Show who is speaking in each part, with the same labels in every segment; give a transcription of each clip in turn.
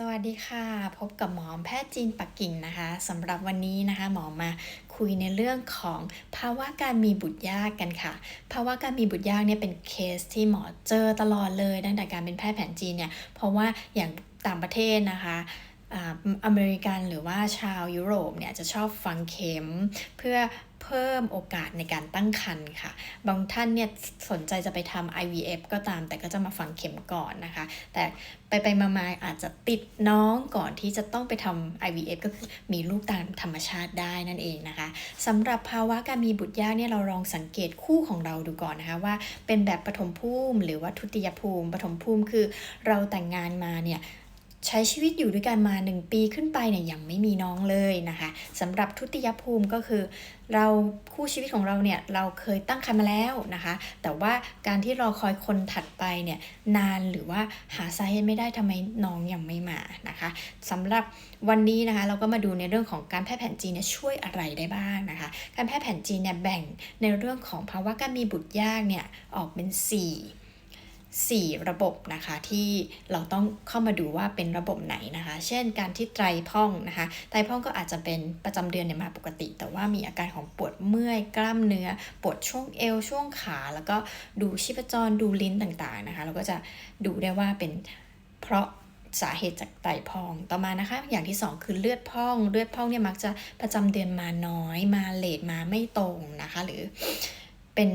Speaker 1: สวัสดีค่ะ พบกับหมอแพทย์จีนปักกิ่งนะคะสำหรับวันนี้นะคะ หมอมาคุยในเรื่องของภาวะการมีบุตรยากกันค่ะ ภาวะการมีบุตรยากเนี่ยเป็นเคสที่หมอเจอตลอดเลยตั้งแต่การเป็นแพทย์แผนจีนเนี่ยเพราะว่าอย่างต่างประเทศนะคะ อ่าอเมริกันหรือว่าชาวยุโรปเนี่ยจะชอบฝังเข็มเพื่อเพิ่มโอกาสในการตั้งครรภ์ค่ะ บางท่านเนี่ยสนใจจะไปทำ IVF ก็ตาม แต่ก็จะมาฝังเข็มก่อนนะคะ แต่ไปไปมามาอาจจะติดน้องก่อนที่จะต้องไปทำ IVF ก็คือมีลูกตามธรรมชาติได้นั่นเองนะคะสำหรับภาวะการมีบุตรยากเนี่ยเราลองสังเกตคู่ของเราดูก่อนนะคะว่าเป็นแบบปฐมภูมิ หรือว่าทุติยภูมิปฐมภูมิคือเราแต่งงานมาเนี่ย ใช้ชีวิตอยู่ด้วยกันมา 1 ปีขึ้นไปเนี่ยยังไม่มีน้องเลยนะคะสำหรับทุติยภูมิก็คือ เราคู่ชีวิตของเราเนี่ยเราเคยตั้งครรภ์มาแล้วนะคะ แต่ว่าการที่รอคอยคนถัดไปเนี่ยนานหรือว่าหาสาเหตุไม่ได้ทำไมน้องยังไม่มานะคะสำหรับวันนี้นะคะเราก็มาดูในเรื่องของการแพทย์แผนจีนเนี่ยช่วยอะไรได้บ้างนะคะ การแพทย์แผนจีนเนี่ยแบ่งในเรื่องของภาวะการมีบุตรยากเนี่ยออกเป็น 4 4 ระบบนะคะที่เราต้องเข้ามาดูว่าเป็นระบบไหนนะคะ เช่นการที่ไตรพ่องนะคะไตรพ่องก็อาจจะเป็นประจำเดือนเนี่ยมาปกติ แต่ว่ามีอาการของปวดเมื่อยกล้ามเนื้อ ปวดช่วงเอวช่วงขา แล้วก็ดูชีพจรดูลิ้นต่างๆนะคะ เราก็จะดูได้ว่าเป็นเพราะสาเหตุจากไตพอง ต่อมานะคะ อย่างที่ 2 คือเลือดพอง เลือดพองเนี่ยมักจะประจำเดือนมาน้อย มาเลทมาไม่ตรงนะคะ หรือ เป็น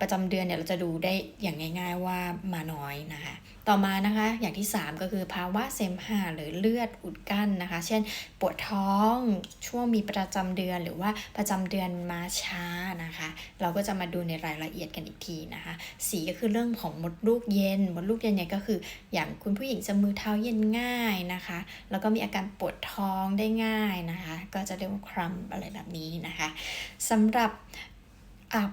Speaker 1: ประจำเดือนเนี่ยเราจะดูได้อย่างง่าย ๆว่ามาน้อยนะคะ ต่อมานะคะอย่างที่ 3 ก็คือภาวะเสมหะหรือเลือดอุดกั้นนะคะ เช่น ปวดท้องช่วงมีประจำเดือนหรือว่าประจำเดือนมาช้านะคะ เราก็จะมาดูในรายละเอียดกันอีกทีนะคะ สีก็คือเรื่องของมดลูกเย็นมดลูกเย็นเนี่ยก็คือ อย่างคุณผู้หญิงจะมือเท้าเย็นง่ายนะคะ แล้วก็มีอาการปวดท้องได้ง่ายนะคะ ก็จะเรียกว่าครัมอะไรแบบนี้นะคะสำหรับ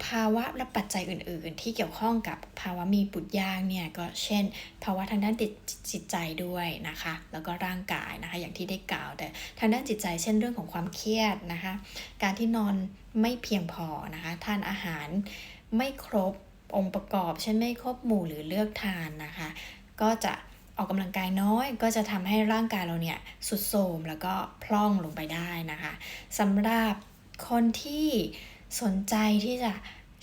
Speaker 1: ภาวะและปัจจัยอื่น ๆ ที่เกี่ยวข้องกับภาวะมีบุตรยากเนี่ยก็เช่น ภาวะทางด้านจิตจิตใจด้วยนะคะ แล้วก็ร่างกายนะคะ อย่างที่ได้กล่าว แต่ทางด้านจิตใจเช่นเรื่องของความเครียดนะคะ การที่นอนไม่เพียงพอนะคะทานอาหารไม่ครบองค์ประกอบเช่นไม่ครบหมู่หรือเลือกทานนะคะ ก็จะออกกำลังกายน้อยก็จะทำให้ร่างกายเราเนี่ยสุดโทมแล้วก็พร่องลงไปได้นะคะสำหรับคนที่ สนใจที่จะ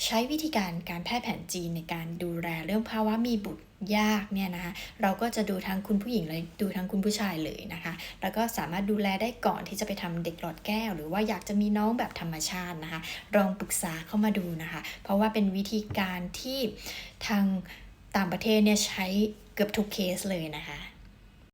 Speaker 1: ใช้วิธีการการแพทย์แผนจีนในการดูแลเรื่องภาวะมีบุตรยากเนี่ยนะคะเราก็จะดูทั้งคุณผู้หญิงเลยดูทั้งคุณผู้ชายเลยนะคะ แล้วก็สามารถดูแลได้ก่อนที่จะไปทำเด็กหลอดแก้ว หรือว่าอยากจะมีน้องแบบธรรมชาตินะคะลองปรึกษาเข้ามาดูนะคะ เพราะว่าเป็นวิธีการที่ทางต่างประเทศเนี่ยใช้เกือบทุกเคสเลยนะคะ